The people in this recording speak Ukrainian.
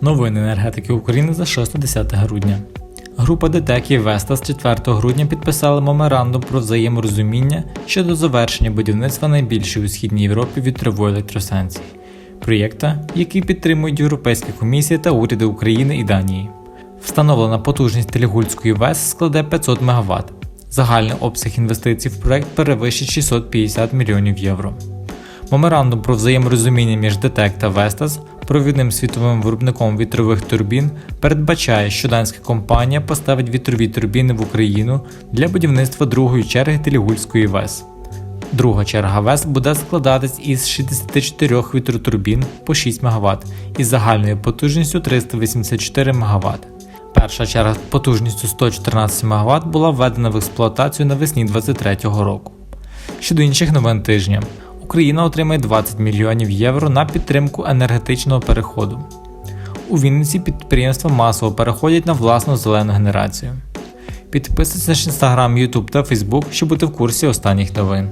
Новини енергетики України за 6-10 грудня. Група ДТЕК і Веста з 4 грудня підписали меморандум про взаєморозуміння щодо завершення будівництва найбільшої у східній Європі вітрової електростанції, проєкта, який підтримують Європейська комісія та уряди України і Данії. Встановлена потужність Телігульської ВЕС складе 500 МВт. Загальний обсяг інвестицій в проект перевищить 650 мільйонів євро. Меморандум про взаєморозуміння між ДТЕК та Вестас, провідним світовим виробником вітрових турбін, передбачає, що данська компанія поставить вітрові турбіни в Україну для будівництва другої черги Телігульської ВЕС. Друга черга ВЕС буде складатись із 64 вітротурбін по 6 МВт із загальною потужністю 384 МВт. Перша черга потужністю 114 МВт була введена в експлуатацію навесні 2023 року. Щодо інших новин тижня, Україна отримає 20 мільйонів євро на підтримку енергетичного переходу. У Вінниці підприємства масово переходять на власну зелену генерацію. Підписуйтесь на інстаграм, Ютуб та Фейсбук, щоб бути в курсі останніх новин.